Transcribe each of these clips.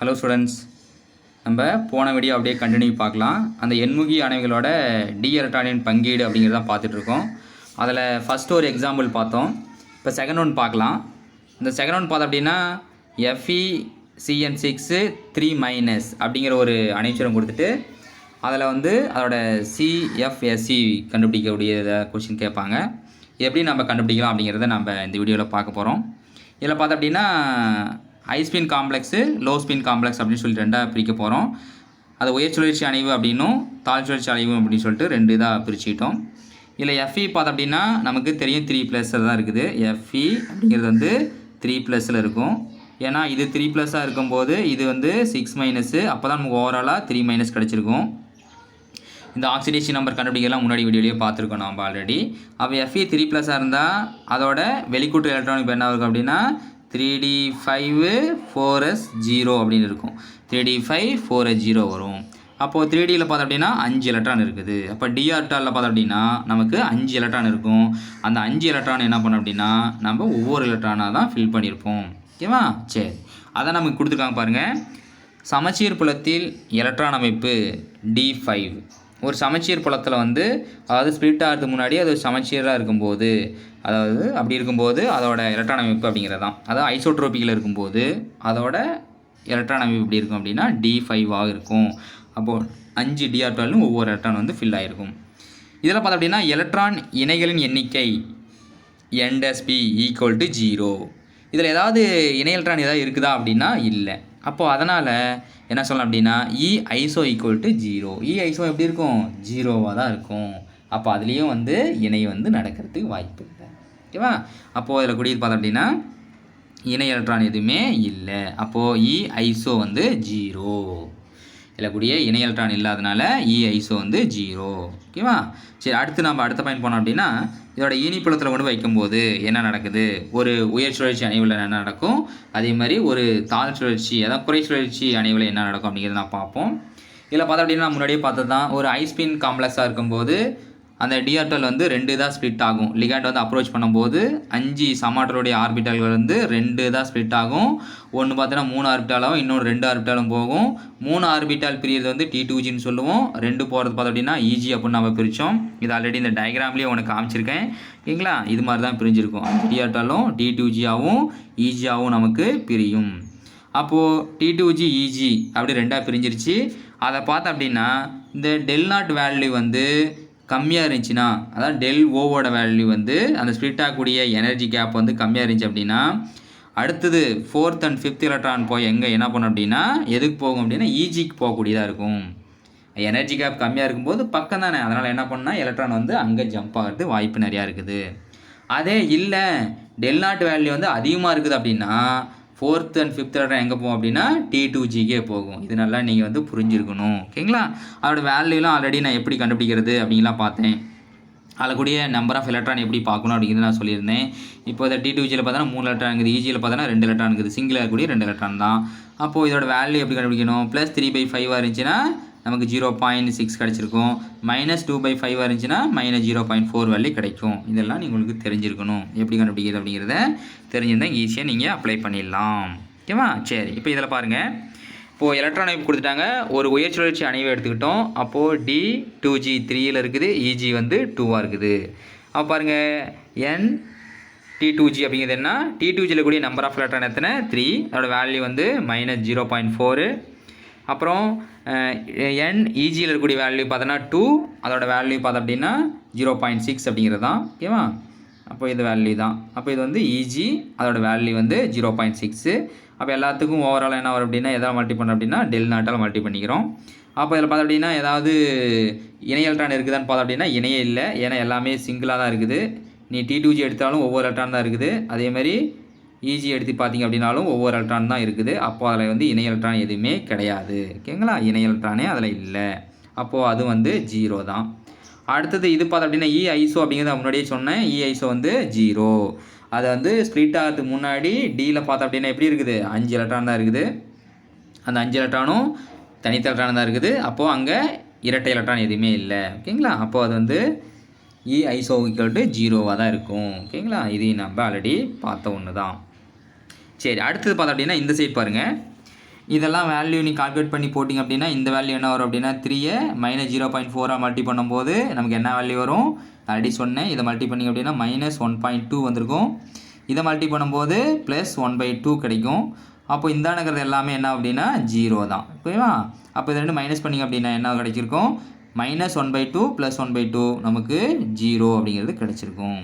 Hello students நம்ம போன video அப்படியே கண்டினியூ பார்க்கலாம். அந்த எண்முகி அணைகளோட டி எலக்ட்ரானின் பங்கீடு அப்படிங்கிறத பார்த்துட்ருக்கோம். அதில் ஃபஸ்ட் ஒரு எக்ஸாம்பிள் பார்த்தோம். இப்போ செகண்ட் ஒன் பார்க்கலாம். இந்த செகண்ட் ஒன் பார்த்தோம் அப்படின்னா F E CN six three minus அப்படிங்கிற ஒரு அணைச்சரம் கொடுத்துட்டு அதில் வந்து அதோட சிஎஃப்எஸ்சி கண்டுபிடிக்கக்கூடிய கொஷின் கேட்பாங்க. எப்படி நம்ம கண்டுபிடிக்கலாம் அப்படிங்கிறத நம்ம இந்த வீடியோவில் பார்க்க போகிறோம் இதில் பார்த்தோம் அப்படின்னா high spin complex low spin complex அப்படின்னு சொல்லி ரெண்டாக பிரிக்க போகிறோம் அது உயர் சுழற்சி அணைவு அப்படின்னும் தாழ் சுழற்சி அணைவு அப்படின்னு சொல்லிட்டு ரெண்டு இதாக பிரிச்சுக்கிட்டோம். இதில் எஃப்இ பார்த்தோம் அப்படின்னா நமக்கு தெரியும் த்ரீ ப்ளஸில் தான் இருக்குது. எஃப்இ அப்படிங்கிறது வந்து த்ரீ ப்ளஸில் இருக்கும். ஏன்னா இது த்ரீ ப்ளஸ்ஸாக இருக்கும்போது இது வந்து சிக்ஸ் மைனஸு அப்போ தான் நமக்கு ஓவராலாக த்ரீ மைனஸ் கிடச்சிருக்கும். இந்த ஆக்சிடேஷன் நம்பர் கண்டுபிடிக்கலாம் முன்னாடி வீடியோலேயே பார்த்துருக்கோம் நம்ம ஆல்ரெடி அப்போ எஃப்இ த்ரீ ப்ளஸ்ஸாக இருந்தால் அதோட வெளிக்கூட்டு எலக்ட்ரானிக் என்ன இருக்கும் அப்படின்னா three D five four S zero அப்படின்னு இருக்கும். Three D five four S zero வரும். அப்போது த்ரீ டியில் பார்த்தோம் அப்படின்னா அஞ்சு எலக்ட்ரான் இருக்குது. அப்போ டிஆர்டாலில் பார்த்தோம் அப்படின்னா நமக்கு அஞ்சு எலக்ட்ரான் இருக்கும். அந்த அஞ்சு எலக்ட்ரான் என்ன பண்ணோம் அப்படின்னா நம்ம ஒவ்வொரு எலக்ட்ரானாக தான் ஃபில் பண்ணியிருப்போம். ஓகேவா? சரி. அதான் நமக்கு கொடுத்துருக்காங்க பாருங்கள் சமச்சீர் புலத்தில் எலக்ட்ரான் அமைப்பு டி ஃபைவ் ஒரு சமச்சீர் புலத்தில் வந்து அதாவது ஸ்ப்ளிட் ஆகிறதுக்கு முன்னாடி அது சமச்சீராக இருக்கும்போது அதாவது அப்படி இருக்கும்போது அதோட எலக்ட்ரான் அமைப்பு அப்படிங்கிறது தான் அதாவது ஐசோட்ரோபிக்கில் இருக்கும்போது அதோட எலக்ட்ரான் அமைப்பு எப்படி இருக்கும் அப்படின்னா டி ஃபைவாக இருக்கும். அப்போது அஞ்சு டிஆர்டாலும் ஒவ்வொரு எலக்ட்ரான் வந்து ஃபில் ஆகிருக்கும் இதில் பார்த்தோம் அப்படின்னா எலக்ட்ரான் இணைகளின் எண்ணிக்கை என்எஸ்பி ஈக்குவல் டு ஜீரோ இதில் ஏதாவது இணை எலக்ட்ரான் ஏதாவது இருக்குதா அப்படின்னா இல்லை. அப்போது அதனால் என்ன சொல்லலாம் அப்படின்னா E iso equal to zero E iso எப்படி இருக்கும்? ஜீரோவாக தான் இருக்கும். அப்போ அதுலேயும் வந்து இணை வந்து நடக்கிறதுக்கு வாய்ப்பு இல்லை. ஓகேவா? அப்போது அதில் குடியிருந்து பார்த்தோம் அப்படின்னா இணை எலக்ட்ரான் எதுவுமே இல்லை. அப்போது இ e ஐசோ வந்து ஜீரோ இதில் கூடிய இணை எலக்ட்ரான் இல்லாதனால e இ ஐசோ வந்து ஜீரோ ஓகேவா? சரி அடுத்து நம்ம அடுத்த பாயிண்ட் போனோம் அப்படின்னா இதோட ஈனிப்புலத்தில் கொண்டு வைக்கும்போது என்ன நடக்குது? ஒரு உயர் சுழற்சி அணைவில் என்ன நடக்கும்? அதே மாதிரி ஒரு தாழ் சுழற்சி அதாவது குறை சுழற்சி அணைவில் என்ன நடக்கும் அப்படிங்கிறத நான் பார்ப்போம். இதில் பார்த்தோம் அப்படின்னா முன்னாடியே பார்த்தது தான் ஒரு ஐஸ்பின் காம்ப்ளெக்ஸாக இருக்கும்போது அந்த டிஆர்டல் வந்து ரெண்டு தான் ஸ்ப்ளிட் ஆகும். லிகாண்ட் வந்து அப்ரோச் பண்ணும்போது அஞ்சு சமாட்டருடைய ஆர்பிட்டால்கள் வந்து ரெண்டு தான் ஸ்ப்ளிட் ஆகும். ஒன்று பார்த்தீங்கன்னா மூணு ஆர்பிட்டாலும் இன்னொன்று ரெண்டு ஆர்பிட்டாலும் போகும். மூணு ஆர்பிட்டால் பிரியறது வந்து டி டூஜின்னு சொல்லுவோம். ரெண்டு போகிறது பார்த்தோம் அப்படின்னா ஈஜி அப்படின்னு நம்ம பிரித்தோம் இது ஆல்ரெடி இந்த டயக்ராம்லேயே உனக்கு காமிச்சிருக்கேன். ஓகேங்களா? இது மாதிரி தான் பிரிஞ்சிருக்கும் டிஆர்டாலும் டி டூஜியாகவும் ஈஜியாகவும் நமக்கு பிரியும். அப்போது டி டூஜி இஜி அப்படி ரெண்டாக பிரிஞ்சிருச்சு. அதை பார்த்தோம் அப்படின்னா இந்த டெல் நாட் வேல்யூ வந்து கம்மியாக இருந்துச்சுன்னா அதாவது டெல் ஓவோட வேல்யூ வந்து அந்த ஸ்ப்ளிட் ஆகக்கூடிய எனர்ஜி கேப் வந்து கம்மியாக இருந்துச்சு அப்படின்னா அடுத்தது ஃபோர்த் அண்ட் ஃபிஃப்த் எலக்ட்ரான் போய் எங்கே என்ன பண்ணும் அப்படின்னா எதுக்கு போகும் அப்படின்னா ஈஜிக்கு போகக்கூடியதாக இருக்கும். எனர்ஜி கேப் கம்மியாக இருக்கும்போது பக்கம் தானே. அதனால் என்ன பண்ணால் எலக்ட்ரான் வந்து அங்கே ஜம்ப் ஆகிறது வாய்ப்பு நிறையா இருக்குது. அதே இல்லை டெல் நாட் வேல்யூ வந்து அதிகமாக இருக்குது அப்படின்னா ஃபோர்த் அண்ட் ஃபிஃப்த் லெட்டர் எங்கே போகும் அப்படின்னா டி டூ ஜிக்கே போகும். இது நல்லா நீங்கள் வந்து புரிஞ்சிருக்கணும். ஓகேங்களா? அதோட வேல்யூலாம் ஆல்ரெடி நான் எப்படி கண்டுபிடிக்கிறது அப்படின்லாம் பார்த்தேன். அதில் நம்பர் ஆஃப் எலக்ட்ரான் எப்படி பார்க்கணும் அப்படிங்கிறது நான் சொல்லியிருந்தேன். இப்போ இந்த டி டூஜியில் பார்த்தோன்னா மூணு எலக்ட்ரான் இருக்குது. ஈஜியில் பார்த்தோன்னா ரெண்டு எலக்ட்ரான் இருக்குது. சிங்கிள் இருக்கக்கூடிய ரெண்டு எலக்ட்ரான் தான். அப்போது இதோட வேல்யூ எப்படி கண்டுபிடிக்கணும்? ப்ளஸ் த்ரீ பை ஃபைவாக இருந்துச்சுன்னா நமக்கு ஜீரோ பாயிண்ட் சிக்ஸ் கிடச்சிருக்கும். மைனஸ் டூ பை ஃபைவ் இருந்துச்சுன்னா minus zero point four value கிடைக்கும். இதெல்லாம் நீங்கள் உங்களுக்கு தெரிஞ்சிருக்கணும். எப்படி கண்டுபிடிக்கிறது அப்படிங்கிறத தெரிஞ்சிருந்தால் ஈஸியாக நீங்கள் அப்ளை பண்ணிடலாம். ஓகேவா? சரி இப்போ இதில் பாருங்கள் இப்போது எலக்ட்ரான் அமைப்பு கொடுத்துட்டாங்க. ஒரு உயர் சுழற்சி அணைவை எடுத்துக்கிட்டோம். அப்போது டி டூ ஜி த்ரீயில் இருக்குது. இஜி வந்து டூவாக இருக்குது. அப்போ பாருங்கள் என் டி டூ ஜி அப்படிங்கிறது என்ன? டி டூ ஜியில் கூடிய நம்பர் ஆஃப் எலக்ட்ரான் எத்தனை? த்ரீ அதோட வேல்யூ வந்து மைனஸ் ஜீரோ பாயிண்ட் ஃபோரு அப்புறம் என் இஜியில் இருக்கக்கூடிய வேல்யூ பார்த்தோன்னா டூ அதோட வேல்யூ பார்த்தோம் அப்படின்னா ஜீரோ பாயிண்ட் சிக்ஸ் அப்படிங்கிறது தான் ஓகேவா அப்போ இது வேல்யூ தான். அப்போ இது வந்து இஜி அதோட வேல்யூ வந்து ஜீரோ பாயிண்ட் சிக்ஸு அப்போ எல்லாத்துக்கும் ஓவரால் என்ன வரும் அப்படின்னா எதாவது மல்டி பண்ணோம் அப்படின்னா டெல் நாட்டால் மல்டி பண்ணிக்கிறோம். அப்போ இதில் பார்த்தோம் அப்படின்னா ஏதாவது இணை எலக்ட்ரான் இருக்குதான்னு பார்த்தோம் அப்படின்னா இணையே இல்லை. ஏன்னா எல்லாமே சிங்கிளாக தான் இருக்குது. நீ டி டூஜி எடுத்தாலும் ஒவ்வொரு எலக்ட்ரான் தான் இருக்குது. அதேமாதிரி இஜி எடுத்து பார்த்தீங்க அப்படின்னாலும் ஒவ்வொரு எலக்ட்ரான் தான் இருக்குது. அப்போ அதில் வந்து இணை எலக்ட்ரான் எதுவுமே கிடையாது. ஓகேங்களா இணை எலக்ட்ரானே அதில் இல்லை. அப்போது அது வந்து ஜீரோ தான். அடுத்தது இது பார்த்தோம் அப்படின்னா e இ ஐசோ அப்படிங்கிறத முன்னாடியே சொன்னேன். E இ ஐசோ வந்து ஜீரோ அதை வந்து ஸ்ப்ளிட் ஆகிறதுக்கு முன்னாடி டியில் பார்த்தோம் அப்படின்னா எப்படி இருக்குது? அஞ்சு எலக்ட்ரான் தான் இருக்குது. அந்த அஞ்சு எலக்ட்ரானும் தனித்த எலக்ட்ரான் தான் இருக்குது. அப்போது அங்கே இரட்டை எலக்ட்ரான் எதுவுமே இல்லை. ஓகேங்களா அப்போது அது வந்து இ ஐசோ ஈக்குவல் டு ஜீரோவாக தான் இருக்கும். ஓகேங்களா இதையும் நம்ம ஆல்ரெடி பார்த்த ஒன்று தான் சரி அடுத்தது பார்த்தோம் அப்படின்னா இந்த சைட் பாருங்கள் இதெல்லாம் வேல்யூ நீ கால்குலேட் பண்ணி போட்டிங்க அப்படின்னா இந்த வேல்யூ என்ன வரும் அப்படின்னா த்ரீயை மைனஸ் ஜீரோ பாயிண்ட் ஃபோராக மல்டி பண்ணும்போது நமக்கு என்ன வேல்யூ வரும்? ஆல்ரெடி சொன்னேன் இதை மல்டி பண்ணிங்க அப்படின்னா மைனஸ் ஒன் பாயிண்ட் டூ வந்திருக்கும். இதை மல்டி பண்ணும்போது ப்ளஸ் ஒன் பை டூ கிடைக்கும். அப்போ இந்தானங்கிறது எல்லாமே என்ன அப்படின்னா ஜீரோ தான். ஓகேவா அப்போ இது ரெண்டு மைனஸ் பண்ணிங்க அப்படின்னா என்ன கிடைச்சிருக்கும்? Minus one by two plus one by two நமக்கு ஜீரோ அப்படிங்கிறது கிடைச்சிருக்கும்.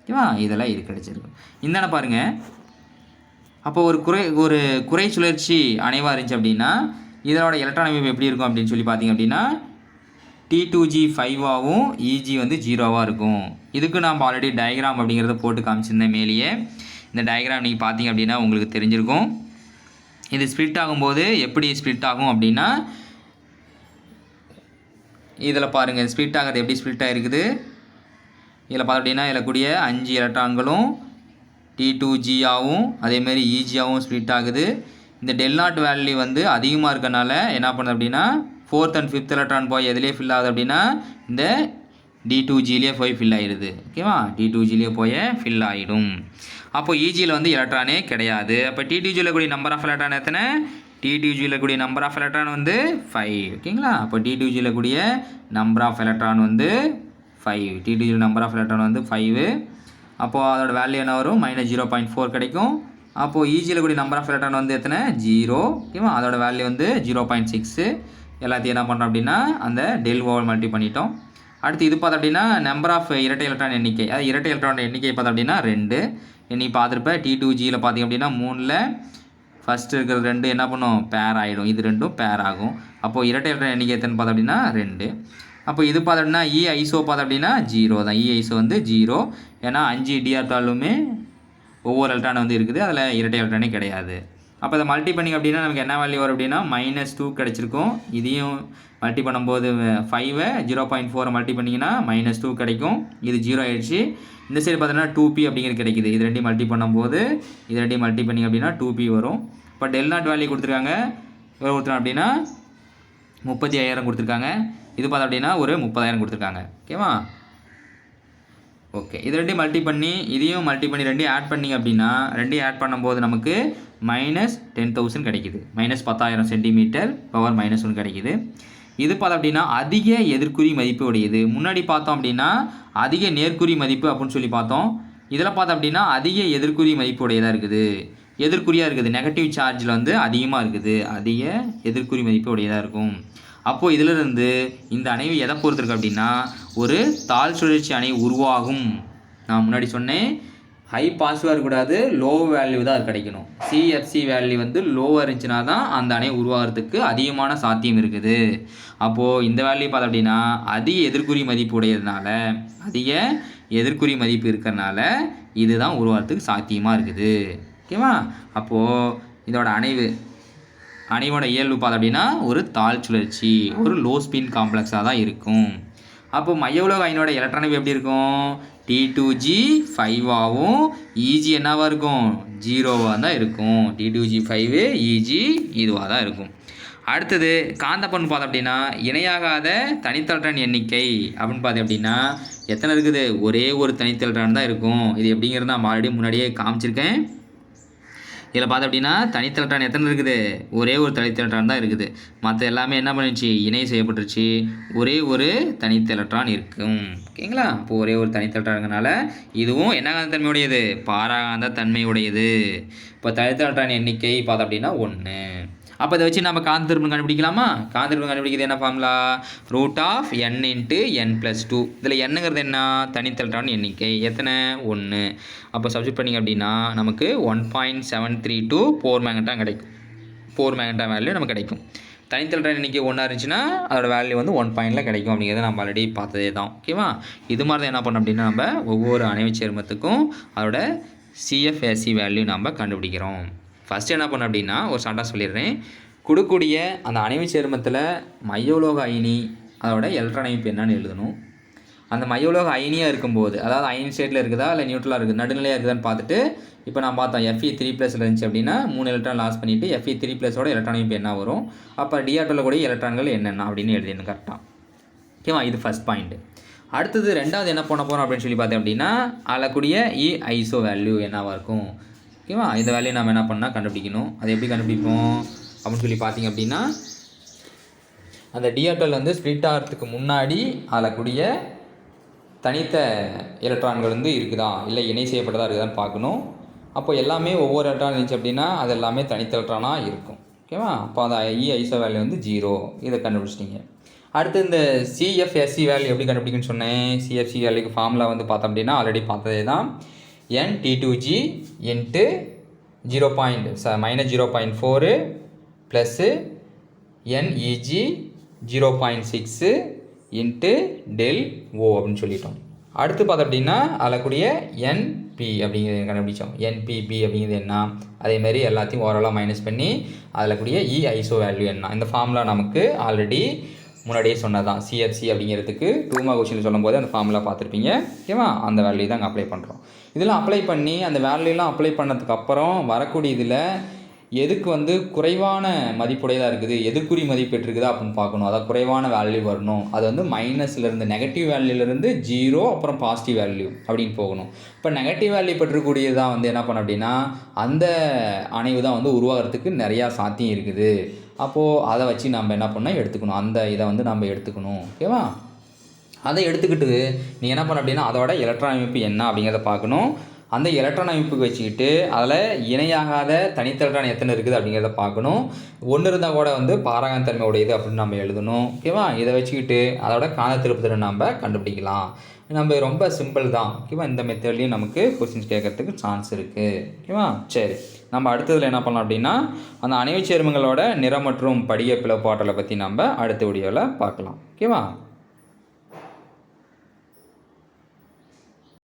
ஓகேவா இதெல்லாம் இது கிடச்சிருக்கும். இந்தான பாருங்கள் அப்போ ஒரு குறை ஒரு குறை சுழற்சி அணைவாக இருந்துச்சு அப்படின்னா இதனோட எலக்ட்ரான் அமைப்பு எப்படி இருக்கும் அப்படின்னு சொல்லி பார்த்தீங்க அப்படின்னா டி டூ ஜி ஃபைவாகவும் இஜி வந்து ஜீரோவாக இருக்கும். இதுக்கு நாம் ஆல்ரெடி டயக்ராம் அப்படிங்கிறத போட்டு காமிச்சிருந்தேன் மேலேயே. இந்த டயக்ராம் நீங்கள் பார்த்தீங்க அப்படின்னா உங்களுக்கு தெரிஞ்சிருக்கும். இது ஸ்ப்ளிட் ஆகும்போது எப்படி ஸ்ப்ளிட் ஆகும் அப்படின்னா இதில் பாருங்கள் ஸ்ப்ளிட் ஆகிறது எப்படி ஸ்ப்ளிட் ஆகிருக்குது இதில் பார்த்தோம் அப்படின்னா இதில் கூடிய அஞ்சு எலக்ட்ரான்களும் டி டூ ஜியாகவும் அதேமாரி இஜியாகவும் ஸ்ப்ளிட் ஆகுது. இந்த டெல் நாட் வேல்யூ வந்து அதிகமாக இருக்கனால என்ன பண்ணுது அப்படின்னா ஃபோர்த் அண்ட் ஃபிஃப்த் எலக்ட்ரான் போய் எதுலேயே ஃபில் ஆகுது அப்படின்னா இந்த டி டூ ஜிலேயே போய் ஃபில் ஆகிடுது ஓகேவா டி டூ ஜிலேயே போய் ஃபில் ஆகிடும் அப்போ இஜியில் வந்து எலக்ட்ரானே கிடையாது. அப்போ டி டூ ஜியில் கூடிய நம்பர் ஆஃப் எலக்ட்ரான் எத்தனை? டி டூ ஜியில் கூடிய நம்பர் ஆஃப் எலக்ட்ரான் வந்து ஃபைவ் ஓகேங்களா அப்போ டி டூ ஜியில் கூடிய நம்பர் ஆஃப் எலக்ட்ரான் வந்து ஃபைவ் டி டூ ஜியில் நம்பர் ஆஃப் எலக்ட்ரான் வந்து ஃபைவு அப்போது அதோட வேல்யூ என்ன வரும்? மைனஸ் ஜீரோ பாயிண்ட் ஃபோர் கிடைக்கும். அப்போது ஈஜியில் கூடிய நம்பர் ஆஃப் எலக்ட்ரான் வந்து எத்தனை? ஜீரோ ஓகேவா அதோட வேல்யூ வந்து ஜீரோ பாயிண்ட் சிக்ஸு எல்லாத்தையும் என்ன பண்ணுறோம் அப்படின்னா அந்த டெல் ஓவர் மல்டி பண்ணிட்டோம். அடுத்து இது பார்த்தோம் அப்படின்னா நம்பர் ஆஃப் இரட்டை எலக்ட்ரான் எண்ணிக்கை. அதாவது இரட்டை எலக்ட்ரான் எண்ணிக்கை பார்த்தோம் அப்படின்னா ரெண்டு. நீ பார்த்துருப்ப டி டூ ஜியில் பார்த்தீங்க அப்படின்னா மூணில் ஃபஸ்ட்டு இருக்கிற ரெண்டு என்ன பண்ணும்? பேர் ஆகிடும் இது ரெண்டும் பேர் ஆகும். அப்போது இரட்டை எலக்ட்ரான் எண்ணிக்கை எத்தனை பார்த்தோம் அப்படின்னா ரெண்டு. அப்போ இது பார்த்தோம் அப்படின்னா இ ஐசோ பார்த்தோம் அப்படின்னா ஜீரோ தான். இ ஐசோ வந்து ஜீரோ. ஏன்னா அஞ்சு டிஆர்டாலுமே ஒவ்வொரு எலக்ட்ரான் வந்து இருக்குது. அதில் இரட்டை எலக்ட்ரானே கிடையாது. அப்போ அதை மல்டி பண்ணிங்க அப்படின்னா நமக்கு என்ன வேல்யூ வரும் அப்படின்னா மைனஸ் டூ கிடச்சிருக்கும். இதையும் மல்டி பண்ணும்போது ஃபைவை ஜீரோ பாயிண்ட் ஃபோரை மல்டி பண்ணிங்கன்னா மைனஸ் டூ கிடைக்கும். இது ஜீரோ ஆயிடுச்சு. இந்த சைடு பார்த்தோன்னா டூ பி அப்படிங்கிறது கிடைக்குது. இது ரெண்டையும் மல்டி பண்ணும்போது இது ரெண்டையும் மல்டி பண்ணிங்க அப்படின்னா டூ பி வரும். இப்போ டெல் நாட் வேல்யூ கொடுத்துருக்காங்க. எவ்வளோ கொடுத்துருக்காங்க அப்படின்னா முப்பத்தி ஐயாயிரம் கொடுத்துருக்காங்க. இது பார்த்தா அப்படின்னா ஒரு முப்பதாயிரம் கொடுத்துருக்காங்க. ஓகேவா ஓகே இது ரெண்டையும் மல்டி பண்ணி இதையும் மல்டி பண்ணி ரெண்டையும் ஆட் பண்ணிங்க அப்படின்னா ரெண்டையும் ஆட் பண்ணும்போது நமக்கு மைனஸ் டென் தௌசண்ட் கிடைக்குது. மைனஸ் பத்தாயிரம் சென்டிமீட்டர் பவர் மைனஸ் ஒன்று கிடைக்குது. இது பார்த்தோம் அப்படின்னா அதிக எதிர்குறி மதிப்பு உடையது. முன்னாடி பார்த்தோம் அப்படின்னா அதிக நேர்குறி மதிப்பு அப்படின்னு சொல்லி பார்த்தோம். இதில் பார்த்தோம் அப்படின்னா அதிக எதிர்குறி மதிப்பு உடையதாக இருக்குது. எதிர்குறியாக இருக்குது. நெகட்டிவ் சார்ஜில் வந்து அதிகமாக இருக்குது. அதிக எதிர்குறி மதிப்பு உடையதாக இருக்கும். அப்போது இதிலிருந்து இந்த அணைவு எதை பொறுத்திருக்கு அப்படின்னா ஒரு தாழ் சுழற்சி அணை உருவாகும். நான் முன்னாடி சொன்னேன் ஹை பாசிட்டிவாக இருக்கக்கூடாது லோ வேல்யூ தான் அது கிடைக்கணும். சிஎஃப்சி வேல்யூ வந்து லோவாக இருந்துச்சுன்னா தான் அந்த அணை உருவாகிறதுக்கு அதிகமான சாத்தியம் இருக்குது. அப்போது இந்த வேல்யூ பார்த்தோம் அப்படின்னா அதிக எதிர்குறி மதிப்பு உடையதுனால அதிக எதிர்குறி மதிப்பு இருக்கிறனால இதுதான் உருவாகிறதுக்கு சாத்தியமாக இருக்குது. ஓகேவா? அப்போது இதோட அணைவு அணையோட இயல்பு பார்த்தோம் அப்படின்னா ஒரு தாழ் சுழற்சி ஒரு லோ ஸ்பின் காம்ப்ளெக்ஸாக தான் இருக்கும். அப்போ மைய உலக அயனோட எலக்ட்ரானிக் எப்படி இருக்கும்? டி டூ ஜி ஃபைவாகவும் இஜி என்னவாக இருக்கும்? ஜீரோவாக தான் இருக்கும். D two G five E G இதுவாக தான் இருக்கும். அடுத்தது காந்தப்பன் பார்த்தோம் அப்படின்னா இணையாகாத தனித்தல்றான் எண்ணிக்கை அப்படின்னு பார்த்தோம் அப்படின்னா எத்தனை இருக்குது? ஒரே ஒரு தனித்தல்றான் தான் இருக்கும். இது எப்படிங்கிறது நான் ஆல்ரெடி முன்னாடியே காமிச்சிருக்கேன். இதில் பார்த்தோம் அப்படின்னா தனித்தெலக்ட்ரான் எத்தனை இருக்குது? ஒரே ஒரு தனித்தெலக்ட்ரான் தான் இருக்குது. மற்ற எல்லாமே என்ன பண்ணிடுச்சு? இணை செய்யப்பட்டுருச்சு. ஒரே ஒரு தனித்தெலக்ட்ரான் இருக்கும். ஓகேங்களா? இப்போ ஒரே ஒரு தனித்தெலக்ட்ரான்ங்கனால இதுவும் என்ன காந்த தன்மையுடையது? பாராகாந்த தன்மையுடையது. இப்போ தனித்தெலக்ட்ரான் எண்ணிக்கை பார்த்தோம் அப்படின்னா ஒன்று. அப்போ இதை வச்சு நம்ம காந்த திருப்பம் கண்டுபிடிக்கலாமா? காந்த திருப்பம் கண்டுபிடிக்கிறது என்ன formula root of N into N plus two இதில் என்னங்கிறது என்ன? தனித்தல்டான எண்ணிக்கை. எத்தனை? ஒன்று அப்போ சப்ஜெக்ட் பண்ணிங்க அப்படின்னா நமக்கு one point seven three two four மேங்கட்டாக கிடைக்கும். ஃபோர் மேங்கட்டா வேல்யூ நமக்கு கிடைக்கும். தனித்தல்டான எண்ணிக்கை ஒன்றா இருந்துச்சுன்னா அதோட வேல்யூ வந்து ஒன் பாயிண்டில் கிடைக்கும் அப்படிங்கிறத நம்ம ஆல்ரெடி பார்த்ததே தான். ஓகேவா இது மாதிரி தான் என்ன பண்ணோம் அப்படின்னா நம்ம ஒவ்வொரு அணைவு சேர்மத்துக்கும் அதோட சிஎஃப்எஸ்சி வேல்யூ நம்ம கண்டுபிடிக்கிறோம். ஃபஸ்ட்டு என்ன பண்ண அப்படின்னா ஒரு ஷார்ட்டாக சொல்லிடுறேன். கொடுக்கூடிய அந்த அணைவு சேர்மத்தில் மையோலோக அயனி அதோட எலக்ட்ரான் என்னன்னு எழுதணும். அந்த மையோலோக அயனியாக இருக்கும்போது அதாவது அயன் ஸ்டேட்டில் இருக்குதா இல்லை நியூட்ரலாக இருக்குது நடுநிலையாக இருக்குதான்னு பார்த்துட்டு இப்போ நான் பார்த்தோம் எஃப்இ த்ரீ ப்ளஸ் இருந்துச்சு அப்படின்னா மூணு எலக்ட்ரான் லாஸ் பண்ணிவிட்டு எஃப்இ த்ரீ ப்ளஸோட எலக்ட்ரான் என்ன வரும்? அப்போ டிஆர்டோவில் கூட எலக்ட்ரான்கள் என்னென்ன அப்படின்னு எழுதிடணும் கரெக்டாக ஓகேவா இது ஃபஸ்ட் பாயிண்ட்டு அடுத்தது ரெண்டாவது என்ன பண்ண போகிறோம் அப்படின்னு சொல்லி பார்த்தேன் அப்படின்னா அளக்கூடிய e இ ஐசோ வேல்யூ என்னவாக இருக்கும்? ஓகேவா? இந்த வேலையை நம்ம என்ன பண்ணால் கண்டுபிடிக்கணும். அதை எப்படி கண்டுபிடிப்போம்? அப்படின்னு சொல்லி பார்த்தீங்க அப்படின்னா அந்த டிஆர்டல் வந்து ஸ்ப்ளிட் ஆகிறதுக்கு முன்னாடி அதில் கூடிய தனித்த எலக்ட்ரான்கள் வந்து இருக்குதா? இல்லை இணை செய்யப்பட்டதா இருக்குதான்னு பார்க்கணும். அப்போ எல்லாமே ஒவ்வொரு எலக்ட்ரான் இருந்துச்சு அப்படின்னா அது எல்லாமே தனித்த எலக்ட்ரானாக இருக்கும். ஓகேவா? அப்போ அந்த இ ஐசோ வேல்யூ வந்து ஜீரோ இதை கண்டுபிடிச்சிட்டிங்க. அடுத்து இந்த சிஎஃப்எஸ்சி வேல்யூ எப்படி கண்டுபிடிக்குன்னு சொன்னேன். சிஎஃப்சி வேல்யூக்கு ஃபார்முலா வந்து பார்த்தோம் அப்படின்னா ஆல்ரெடி பார்த்ததே தான். N D two G into zero point ச minus zero point four plus N E G zero point six into del O அப்படின்னு சொல்லிட்டோம். அடுத்து பார்த்தோம் அப்படின்னா அதில் கூடிய என்பி அப்படிங்கிறத கண்டுபிடிச்சோம். என்பிபி அப்படிங்கிறது என்ன? அதேமாரி எல்லாத்தையும் ஓரளவு மைனஸ் பண்ணி அதில் கூடிய e இஐசோ வேல்யூ என்ன? இந்த ஃபார்முலா நமக்கு ஆல்ரெடி முன்னாடியே சொன்னதான் சிஎஃப்சி அப்படிங்கிறதுக்கு டூ மார்க் கொஷின் சொல்லும்போது அந்த ஃபார்முலா பார்த்துருப்பீங்க. ஓகேவா அந்த வேல்யூ தான் அங்கே அப்ளை பண்ணுறோம் இதெல்லாம் அப்ளை பண்ணி அந்த வேல்யூலாம் அப்ளை பண்ணதுக்கப்புறம் வரக்கூடிய இதில் எதுக்கு வந்து குறைவான மதிப்புடையதாக இருக்குது? எதுக்குறி மதிப்பு பெற்றிருக்குதா அப்படின்னு பார்க்கணும். அதாவது குறைவான வேல்யூ வரணும். அது வந்து மைனஸ்லேருந்து நெகட்டிவ் வேல்யூலேருந்து ஜீரோ அப்புறம் பாசிட்டிவ் வேல்யூ அப்படின்னு போகணும். இப்போ நெகட்டிவ் வேல்யூ பெற்றக்கூடியது தான் வந்து என்ன பண்ண அப்படின்னா அந்த அணைவு தான் வந்து உருவாகிறதுக்கு நிறையா சாத்தியம் இருக்குது. அப்போது அதை வச்சு நம்ம என்ன பண்ணால் எடுத்துக்கணும். அந்த இதை வந்து நம்ம எடுத்துக்கணும். ஓகேவா அதை எடுத்துக்கிட்டு நீ என்ன பண்ண அப்படின்னா அதோட எலக்ட்ரான் அமைப்பு என்ன அப்படிங்கிறத பார்க்கணும். அந்த எலக்ட்ரான் அமைப்புக்கு வச்சுக்கிட்டு அதில் இணையாகாத தனித்த எலக்ட்ரான் எத்தனை இருக்குது அப்படிங்கிறத பார்க்கணும். ஒன்று இருந்தால் கூட வந்து பாராகத்தன்மை உடையது அப்படின்னு நம்ம எழுதணும். ஓகேவா இதை வச்சுக்கிட்டு அதோட காந்த திருப்பத்திறன் நம்ம கண்டுபிடிக்கலாம். நம்ம ரொம்ப சிம்பிள் தான். ஓகேவா இந்த மெத்தட்லேயும் நமக்கு கொஸ்டின்ஸ் கேட்கறதுக்கு சான்ஸ் இருக்குது ஓகேவா சரி. நம்ம அடுத்ததில் என்ன பண்ணலாம் அப்படின்னா அந்த அணைவுச் சேர்மங்களோட நிறம் மற்றும் படிய பிளப்பாற்றலை பற்றி நம்ம அடுத்த வீடியோவில் பார்க்கலாம். ஓகேவா